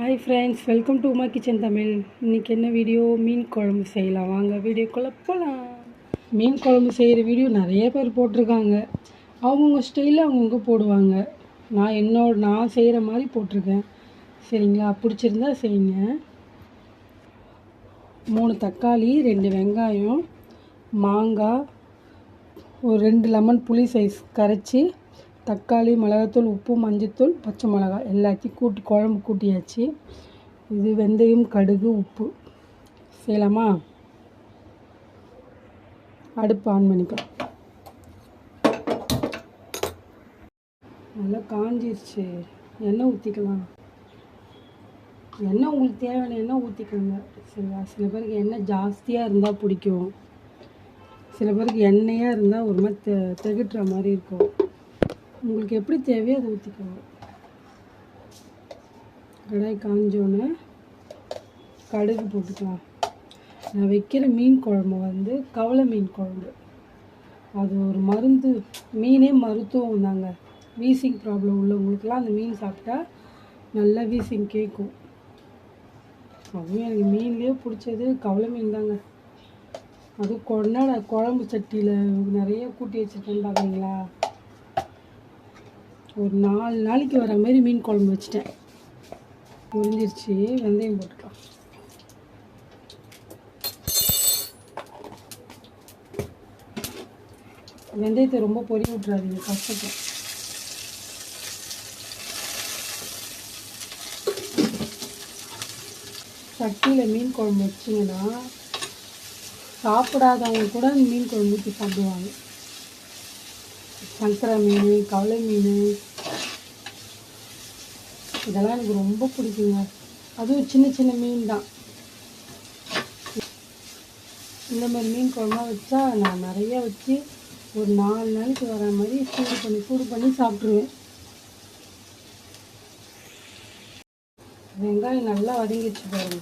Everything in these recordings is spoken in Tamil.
Hi friends welcome to Uma kitchen Tamil இன்றைக்கி என்ன வீடியோ மீன் குழம்பு செய்யலாம். வாங்க வீடியோக்குள்ளே போகலாம் மீன் குழம்பு செய்கிற வீடியோ நிறைய பேர் போட்டிருக்காங்க. அவங்கவுங்க ஸ்டைலில் அவங்கவுங்க போடுவாங்க. நான் என்னோட நான் செய்கிற மாதிரி போட்டிருக்கேன். சரிங்களா? பிடிச்சிருந்தா செய்யுங்க. மூணு தக்காளி ரெண்டு வெங்காயம் மாங்காய் ஒரு ரெண்டு லெமன் புளி சைஸ் கரைச்சி தக்காளி மிளகாத்தூள் உப்பு மஞ்சத்தூள் பச்சை மிளகா எல்லாத்தையும் கூட்டி குழம்பு கூட்டியாச்சு. இது வெந்தயம் கடுகு உப்பு. செய்யலாமா? அடுப்பு ஆன் பண்ணிக்கலாம். நல்லா காஞ்சிருச்சு. எண்ணெய் ஊற்றிக்கலாம் எண்ணெய் உங்களுக்கு தேவையான எண்ணெய் ஊற்றிக்கோங்க சரியா? சில பேருக்கு எண்ணெய் ஜாஸ்தியாக இருந்தால் பிடிக்கும். சில பேருக்கு எண்ணெயாக இருந்தால் ஒரு மாதிரி தெ திகட்டுற மாதிரி இருக்கும். உங்களுக்கு எப்படி தேவையோ அதை ஊற்றிக்கோங்க கடாய் காஞ்சோன்னே கடுகு போட்டுக்கலாம். நான் வைக்கிற மீன் குழம்பு வந்து கவலை மீன் குழம்பு. அது ஒரு மருந்து மீனே மருத்துவம் தாங்க. வீசிங் ப்ராப்ளம் உள்ளவங்களுக்கெல்லாம் அந்த மீன் சாப்பிட்டா நல்லா வீசிங் கேட்கும். அதுவும் எனக்கு மீன்லேயே பிடிச்சது கவலை மீன் தாங்க. அதுவும் கொண்டாட குழம்பு சட்டியில் நிறைய கூட்டி வச்சுருக்கேன் பார்க்குறீங்களா ஒரு நாலு நாளைக்கு வர மாதிரி மீன் குழம்பு வச்சுட்டேன். முடிஞ்சிருச்சு வெந்தயம் போட்டுக்கலாம் வெந்தயத்தை ரொம்ப பொறி விட்றாதீங்க கஷ்டப்படும் சட்டியில் மீன் குழம்பு வச்சிங்கன்னா சாப்பிடாதவங்க கூட மீன் குழம்பு ஊற்றி சாப்பிடுவாங்க. சங்கரா மீன் கவலை மீன். இதெல்லாம் எனக்கு ரொம்ப பிடிக்குங்க. அதுவும் சின்ன சின்ன மீன் தான். இந்த மாதிரி மீன் குழம்பா வச்சா நான் நிறைய வச்சு ஒரு நாலு நாளைக்கு வர மாதிரி சூடு பண்ணி சூடு பண்ணி சாப்பிட்ருவேன் வெங்காயம் நல்லா வதங்கிடுச்சு பாருங்க.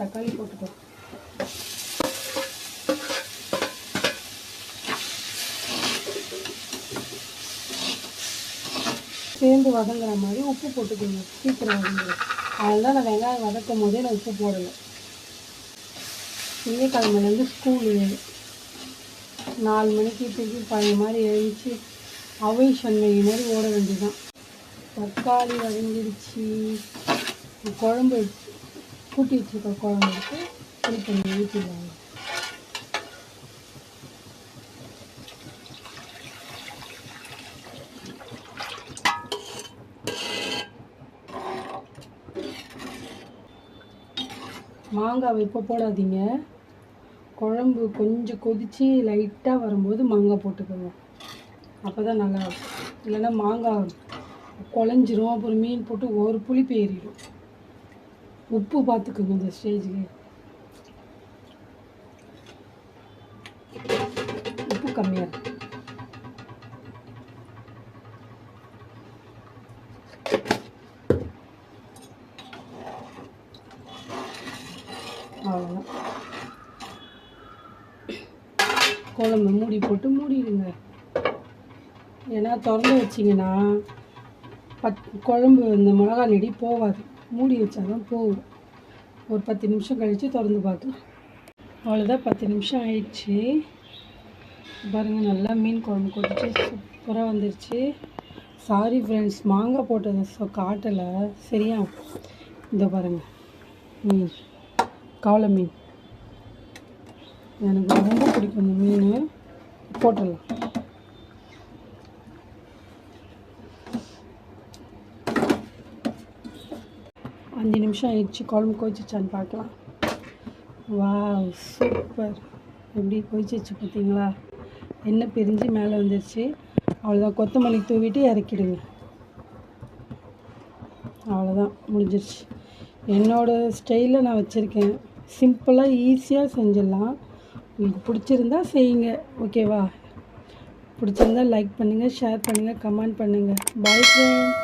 தக்காளி போட்டுக்கோ. சேர்ந்து வதங்குற மாதிரி உப்பு போட்டுக்கோங்க. சீக்கிரம் வதங்கிடும் அதனால் நான் வெங்காயம் வதக்கும் போதே நான் உப்பு போடலை. திங்கக்கிழமையிலேருந்து ஸ்கூலு நாலு மணிக்கு திருப்பி பழைய மாதிரி எழுந்துச்சு அவை சன்மை மாதிரி ஓட வேண்டியதுதான். தக்காளி வதங்கிடுச்சு குழம்பு கூட்டி வச்சுருக்க குழம்பு எடுத்து ஊற்றிடுவாங்க மாங்காய் இப்போ போடாதீங்க. குழம்பு கொஞ்சம் கொதித்து லைட்டாக வரும்போது மாங்காய் போட்டுக்கோங்க. அப்போ தான் நல்லா இருக்கும். இல்லைன்னா மாங்காய் குழஞ்சிரும். அப்புறம் மீன் போட்டு ஒரு புளிப்பு ஏறிடும். உப்பு பார்த்துக்கோங்க இந்த ஸ்டேஜுக்கு. உப்பு கம்மியாக இருக்கும் அவ்வளோதான் குழம்பு மூடி போட்டு மூடிடுங்க. ஏன்னா திறந்து வச்சிங்கன்னா பத் குழம்பு இந்த மிளகா நெடி போகாது மூடி வச்சாதான் போகும். ஒரு பத்து நிமிஷம் கழித்து திறந்து பார்க்கலாம் அவ்வளோதான் பத்து நிமிஷம் ஆயிடுச்சு. பாருங்கள் நல்லா மீன் குழம்பு கொதிச்சு சூப்பராக வந்துருச்சு. சாரி ஃப்ரெண்ட்ஸ் மாங்காய் போட்டதை ஸோ காட்டலை. சரியா? இந்த பாருங்கள் ம் கவலை மீன் எனக்கு ரொம்ப பிடிக்கும் இந்த மீன். போட்டுடலாம். அஞ்சு நிமிஷம் ஆயிடுச்சு. குழம்பு கொதிச்சிச்சான்னு பார்க்கலாம். வா சூப்பர். எப்படி கொதிச்சிச்சு பார்த்தீங்களா? எண்ணெய் பிரிஞ்சு மேலே வந்துருச்சு. அவ்வளோதான் கொத்தமல்லி தூவிட்டு இறக்கிடுங்க. அவ்வளோதான் முடிஞ்சிருச்சு. என்னோடய ஸ்டைலில் நான் வச்சுருக்கேன். சிம்பிளாக ஈஸியாக செஞ்சிடலாம். உங்களுக்கு பிடிச்சிருந்தா செய்யுங்க. ஓகேவா பிடிச்சிருந்தா லைக் பண்ணுங்கள் ஷேர் பண்ணுங்கள் கமெண்ட் பண்ணுங்கள் பாய் ஃப்ரெண்ட்